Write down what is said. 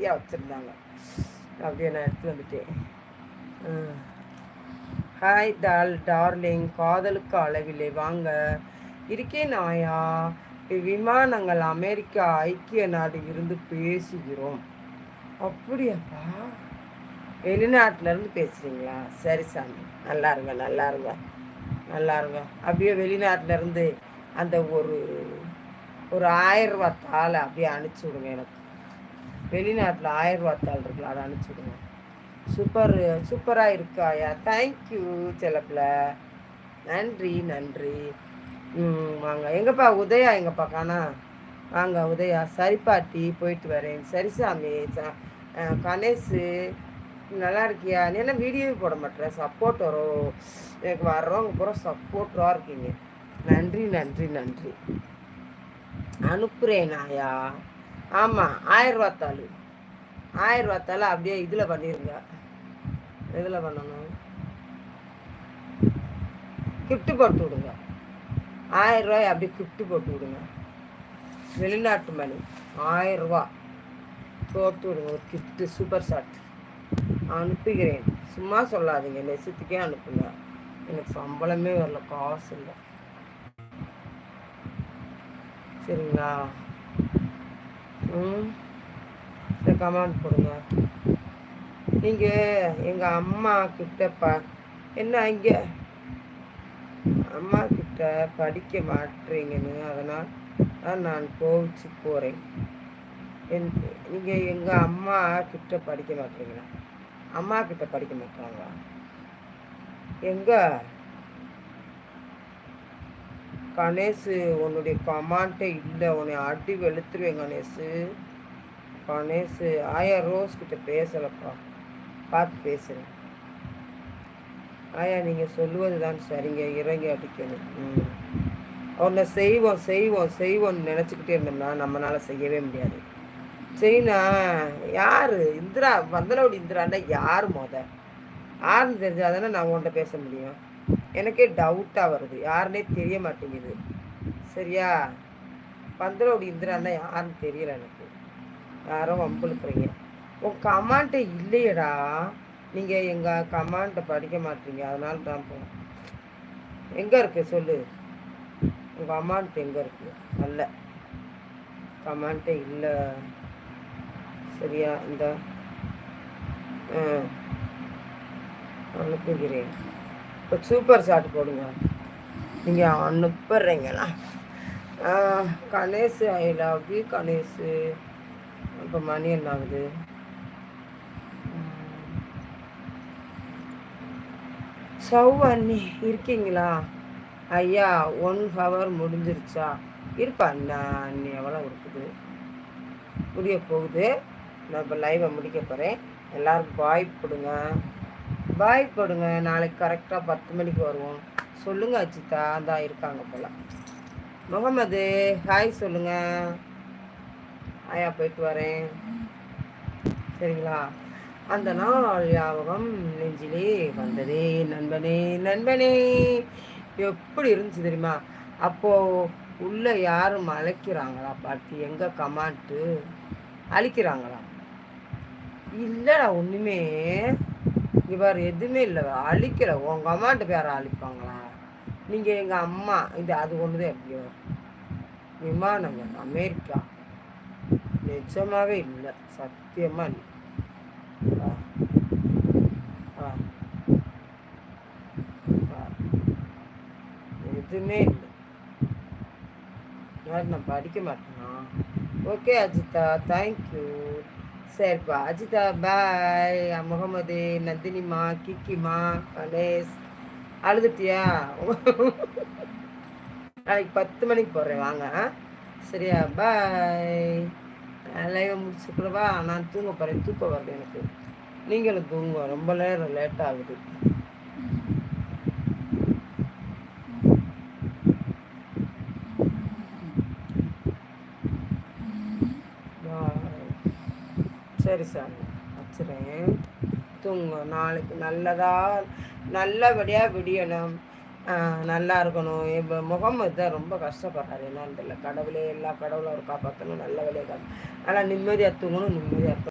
நிறையா வச்சுருந்தாங்க. அப்படியே நான் எடுத்து வந்துட்டேன். ஹாய் டால் டார்லிங் காதலுக்கு அளவில்லை வாங்க. இருக்கேன் நாயா. விமானங்கள் அமெரிக்கா ஐக்கிய நாடு இருந்து பேசுகிறோம். அப்படியாப்பா. வெளிநாட்டிலேருந்து பேசுகிறீங்களா சரி சாமி. நல்லா இருங்க நல்லா இருங்க நல்லா இருங்க அப்படியே வெளிநாட்டிலேருந்து அந்த ஒரு ஒரு ஆயிரம் தாளை அப்படியே அனுப்பிச்சி விடுங்க எனக்கு. வெளிநாட்டில் ஆயிரம் தாள் அதை அனுப்பிச்சுடுங்க. சூப்பர் சூப்பராக இருக்காயா தேங்க்யூ செலப்பில் நன்றி நன்றி. வாங்க. எங்கப்பா? உதயா எங்கப்பா? காணா. வாங்க உதயா. சரி பாட்டி போயிட்டு வரேன். சரி சாமி கணேஷு நல்லா இருக்கியா? நீ என்ன வீடியோவே போட மாட்டேன் சப்போர்ட் வரும் எனக்கு வர்றவங்க பூரா சப்போர்ட்டராக இருக்கீங்க. நன்றி நன்றி நன்றி. அனுப்புகிறேன் ஆயா ஆமாம் ஆயிரரூவாத்தாள். ஆயிரரூவாத்தாள் அப்படியே இதில் பண்ணிடுங்க இதில் பண்ணணும்? கிஃப்ட்டு போட்டு விடுங்க. ஆயிரரூவாய் அப்படியே கிஃப்ட்டு போட்டு விடுங்க. வெளிநாட்டு மணி ஆயிரரூவா. போட்டு விடுங்க ஒரு கிஃப்ட்டு சூப்பர் ஷாட். அனுப்புகிறேன். சும்மா சொல்லாதீங்க நெசத்துக்கே அனுப்புங்க. எனக்கு சம்பளமே வரல காசு இல்லை. சரிங்களா? சரி கமெண்ட் கொடுங்க. நீங்கள் எங்கள் அம்மா கிட்ட ப என்ன இங்கே? அம்மா கிட்ட படிக்க மாட்டுறீங்கன்னு அதனால் தான் நான் கோவிச்சு போகிறேன் என் நீங்கள் எங்கள் அம்மா கிட்ட படிக்க மாட்டீங்களா? அம்மா கிட்ட படிக்க மாட்டாங்களா? எங்கே? கணேஷு உன்னுடைய கமாண்டே இல்லை. உன்னை அடி வெளுத்துருவேன் கணேஷு கணேஷு ஆயா ரோஸ் கிட்ட பேசலப்பா. பார்த்து பேசுகிறேன் ஆயா நீங்கள் சொல்லுவது தான் சரிங்க. இறங்கி அடிக்கணும். ம். உன்னை செய்வோம் செய்வோம் செய்வோம்னு நினச்சிக்கிட்டே இருந்தோம்னா நம்மளால் செய்யவே முடியாது. செய்யினா யார்? இந்திரா வந்தனோட இந்திரான்னா யார் மொத? யாருன்னு தெரிஞ்சால் தானே நான் உன்கிட்ட பேச முடியும். எனக்கே டவுட்டாக வருது. யாருன்னே தெரிய மாட்டேங்குது. சரியா? பந்தலோட இந்திரான்னா யாருன்னு தெரியல எனக்கு. யாரோ வம்புழுக்கிறீங்க. உன் கமாண்ட்டை இல்லையடா. நீங்கள் எங்கள் கமாண்ட்டை படிக்க மாட்டீங்க. அதனால தான் போ எங்கே இருக்கு? சொல்லு. உங்கள் அமாண்ட் எங்கே இருக்குது அல்ல. கமாண்ட்டே இல்லை. சரியா? இந்த. அனுப்புகிறேன். இப்போ சூப்பர் ஷாட் போடுங்க. நீங்கள் அனுப்புறீங்களா? Ganesh I love you Ganesh. இப்போ மணி என்ன ஆகுது சவ் அண்ணி இருக்கீங்களா? ஐயா ஒன் ஹவர் முடிஞ்சிருச்சா? இருப்பா அண்ணா அண்ணி எவ்வளோ இருக்குது. முடிய போகுது. நான் இப்போ லைவை முடிக்க போகிறேன் எல்லோரும் பாய் கொடுங்க. பாய் போடுங்க. நாளைக்கு கரெக்டாக பத்து மணிக்கு வருவோம். சொல்லுங்கள் அச்சிதா தான் இருக்காங்க போல். முகமது ஹாய் சொல்லுங்கள் ஆயா போயிட்டு வரேன். சரிங்களா? அந்த நாள் ஞாபகம் நெஞ்சிலே வந்ததே நண்பனே நண்பனே. எப்படி இருந்துச்சு தெரியுமா? அப்போது உள்ளே யாரும் அழைக்கிறாங்களா? பாட்டி எங்கே கமாண்ட்டு அழிக்கிறாங்களா? இல்லைடா ஒன்றுமே இவர் எதுவுமே இல்லை. அழிக்கலை. உங்கள் அம்மாட்ட பேரை அழிப்பாங்களா? நீங்கள் எங்கள் அம்மா இது அது ஒன்று தான் எப்படியோ விமானங்கள் அமெரிக்கா. நிஜமாகவே இல்லை. சத்தியமாக இல்லை. எதுவுமே இல்லை. நான் படிக்க மாட்டேனா? ஓகே அஜிதா தேங்க்யூ சரிப்பா அஜிதா பாய் முகமது நந்தினிமா கிக்கிமா கணேஷ். அழுதுட்டியா? நாளைக்கு பத்து மணிக்கு போடுறேன் வாங்க. சரியா? பாய். லைவை முடிச்சுக்கிறவா நான் தூங்க போகிறேன் தூக்கம் வருது எனக்கு. நீங்களும் தூங்க ரொம்ப நேரம் லேட் ஆகுது. சரி சார் வச்சுறேன். தூங்க நாளைக்கு நல்லதாக நல்லபடியாக விடியணும். நல்லா இருக்கணும். இப்போ முகமது தான் ரொம்ப கஷ்டப்படுறாரு. என்னன்னு தெரியல. கடவுளே எல்லா கடவுளும் அவர் காப்பாற்றணும் நல்ல வழியாக நல்லா நிம்மதியாக தூங்கணும் நிம்மதியாக